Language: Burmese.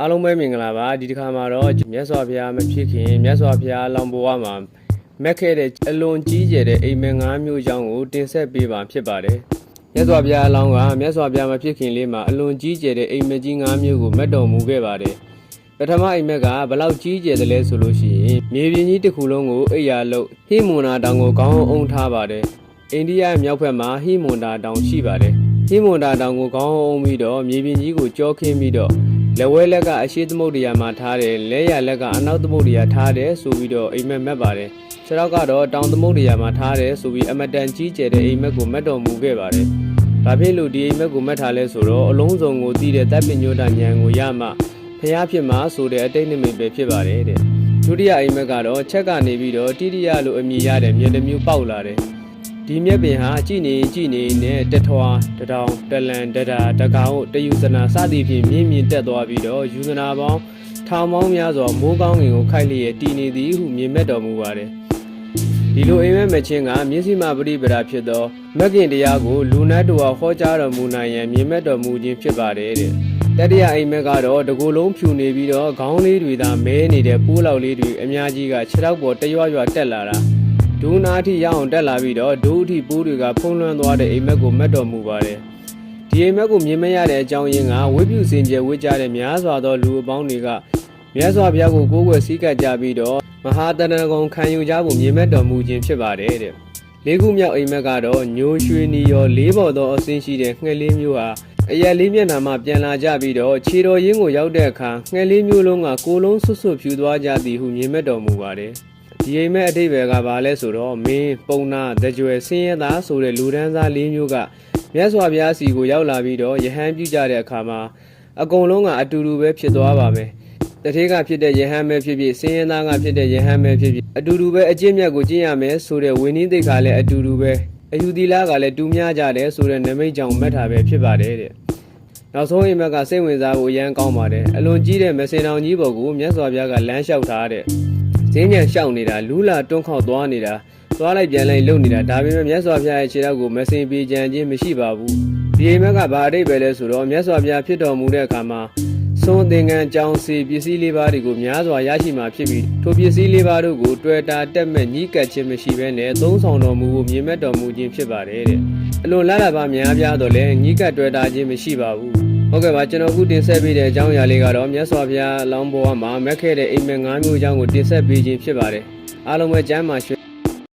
အားလုံးပဲမင်္ဂလာပါဒီတစ်ခါမှာတော့မြတ်စွာဘုရားမဖြစ်ခင်မြတ်စွာဘုရားလောင်ဘဝမှာမက်ခဲ့တဲ့အလွန်ကြီးကျယ်တဲ့အိမ်မက်၅မျိုးအကြောင်းကိုတင်ဆက်ပေးပါဖြစ်ပါတယ်မြတ်စွာဘုရားအလောင်းကမြတ်စွာဘုရားမဖြစ်ခင်လေးမှာအလွန်ကြီးကျယ်တဲ့အိမ်မက်ကြီး၅မျိုးကိုမက်တော်မူခဲ့ပါတယ်ပထမအိမ်မက်ကဘလောက်ကြီးကျယ်တယ်လဲဆိုလို့ရှိရင်မြေပြင်ကြီးတစ်ခုလုံးကိုအိယာလုတ်ဟိမွန်နာတောင်ကိုခေါင်းအောင်ထားပါတယ်အိန္ဒိယမြောက်ဘက်မှာဟိမွန်နာတောင်ရှိပါတယ်ဟိမွန်နာတောင်ကိုခေါင်းအောင်ပြီးတော့မြေပြင်ကြီးကိုကြောခင်းပြီးတော့ လက်ဝဲလက်ကအရှိသမုဒ္ဒရာမှာထားတယ်လက်ရလက်ကအနောက်သမုဒ္ဒရာထားတယ်ဆိုပြီးတော့အိမ်မက်မက်ပါတယ်ခြေထောက်ကတော့တောင်သမုဒ္ဒရာမှာထားတယ်ဆိုပြီးအမတန်ကြီးကျယ်တဲ့အိမ်မက်ကိုမက်တော်မူခဲ့ပါတယ်ဘာဖြစ်လို့ဒီအိမ်မက်ကိုမက်ထားလဲဆိုတော့အလုံးစုံကိုတည်တဲ့တပ်ပညုတဉာဏ်ကိုရမှဖျားဖြစ်မှာဆိုတဲ့အတိတ်နိမိတ်ပဲဖြစ်ပါတယ်တဲ့ဒုတိယအိမ်မက်ကတော့ချက်ကနေပြီးတော့တိတိယလိုအမည်ရတဲ့မြေတစ်မျိုးပေါက်လာတယ် ဒီမြက်ပင်ဟာကြည်နေကြည်နေနဲ့တထွားတထောင်တလန်တဒါတကောင်တယူဇနာစသည်ဖြင့်မြင့်မြင့်တက်သွားပြီးတော့ယူဇနာပေါင်းထောင်ပေါင်းများစွာမိုးကောင်းငင်ကိုခိုက်လျက်တည်နေသည်ဟုမြင်မဲ့တော်မူပါတယ်ဒီလိုအိမ်မက်မချင်းကမျက်စိမှပရိပဒါဖြစ်သောမဂ်ကင်တရားကိုလူနတ်တော်ဟောကြားတော်မူနိုင်ရန်မြင်မဲ့တော်မူခြင်းဖြစ်ပါတယ်တဲ့တတိယအိမ်မက်ကတော့တကူလုံးဖြူနေပြီးတော့ခေါင်းလေးတွေသာမဲနေတဲ့ပိုးလောက်လေးတွေအများကြီးကခြေထောက်ပေါ်တရွရွတက်လာတာ ဒူနာအထိရအောင်တက်လာပြီးတော့ဒူအထိပိုးတွေကဖုံးလွှမ်းသွားတဲ့အိမ်မက်ကိုမက်တော်မူပါတယ်။ဒီအိမ်မက်ကိုမြင်မရတဲ့အကြောင်းရင်းကဝိပုစင်ကြယ်ဝိကြတဲ့များစွာသောလူအပေါင်းတွေကမြတ်စွာဘုရားကိုကိုးကွယ်စည်းကပ်ကြပြီးတော့မဟာတဏ္ဍကုံခံယူကြဖို့မြင်မက်တော်မူခြင်းဖြစ်ပါတယ်တဲ့။လေးခုမြောက်အိမ်မက်ကတော့ညိုရွှေနီရောလေးပေါ်သောအစင်းရှိတဲ့ငှက်လေးမျိုးဟာအရက်လေးမျက်နှာမှာပြန်လာကြပြီးတော့ခြေတော်ရင်းကိုရောက်တဲ့အခါငှက်လေးမျိုးလုံးကကိုယ်လုံးဆွတ်ဆွတ်ဖြူသွားကြသည်ဟုမြင်မက်တော်မူပါတယ်။ ဒီအိမ်မက်အတိတ်ပဲကဘာလဲဆိုတော့မင်းပုံနာတကြွယ်ဆင်းရဲသားဆိုတဲ့လူဒန်းစား၄မျိုးကမြတ်စွာဘုရားစီကိုရောက်လာပြီးတော့ယဟန်ပြုကြတဲ့အခါမှာအကုန်လုံးကအတူတူပဲဖြစ်သွားပါမယ်တထေးကဖြစ်တဲ့ယဟန်ပဲဖြစ်ဖြစ်ဆင်းရဲသားကဖြစ်တဲ့ယဟန်ပဲဖြစ်ဖြစ်အတူတူပဲအကျင့်မြတ်ကိုကျင့်ရမယ်ဆိုတဲ့ဝိနည်းသိက္ခာလည်းအတူတူပဲအယူသီလကလည်းတူမျှကြတယ်ဆိုတဲ့နမိတ်ကြောင့်မက်တာပဲဖြစ်ပါတယ်တဲ့နောက်ဆုံးအိမ်မက်ကစိတ်ဝင်စားဖို့အရန်ကောင်းပါတယ်အလွန်ကြီးတဲ့မစင်တောင်ကြီးပေါ်ကိုမြတ်စွာဘုရားကလမ်းလျှောက်ထားတဲ့ ဈဉ္ဉံလျှောက်နေတာလူလာတွန်းခေါက်သွားနေတာသွားလိုက်ပြန်လိုက်လုပ်နေတာဒါပေမဲ့မြတ်စွာဘုရားရဲ့ခြေထောက်ကိုမစင်ပြေကြံခြင်းမရှိပါဘူးဒီအိမ်မက်ကဘာအတိတ်ပဲလဲဆိုတော့မြတ်စွာဘုရားဖြစ်တော်မူတဲ့အခါမှာသုံးသင်္ကန်းကြောင်းစီပစ္စည်းလေးပါးတွေကိုများစွာရရှိမှာဖြစ်ပြီးထိုပစ္စည်းလေးပါးတို့ကိုတွေ့တာတက်မဲ့ညီးကပ်ခြင်းမရှိဘဲနဲ့သုံးဆောင်တော်မူဖို့မြင်မဲ့တော်မူခြင်းဖြစ်ပါတယ်တဲ့အလွန်လာလာပါများပြားတော့လဲညီးကပ်တွေ့တာခြင်းမရှိပါဘူး ဟုတ်ကဲ့ပါကျွန်တော်အခုတင်ဆက်ပေးတဲ့အကြောင်းအရာလေးကတော့မြတ်စွာဘုရားအလောင်းဘဝမှာမက်ခဲ့တဲ့အိမ်မက်၅မျိုးအကြောင်းကိုတင်ဆက်ပေးခြင်းဖြစ်ပါတယ်အားလုံးပဲကျမ်းမာရွှေ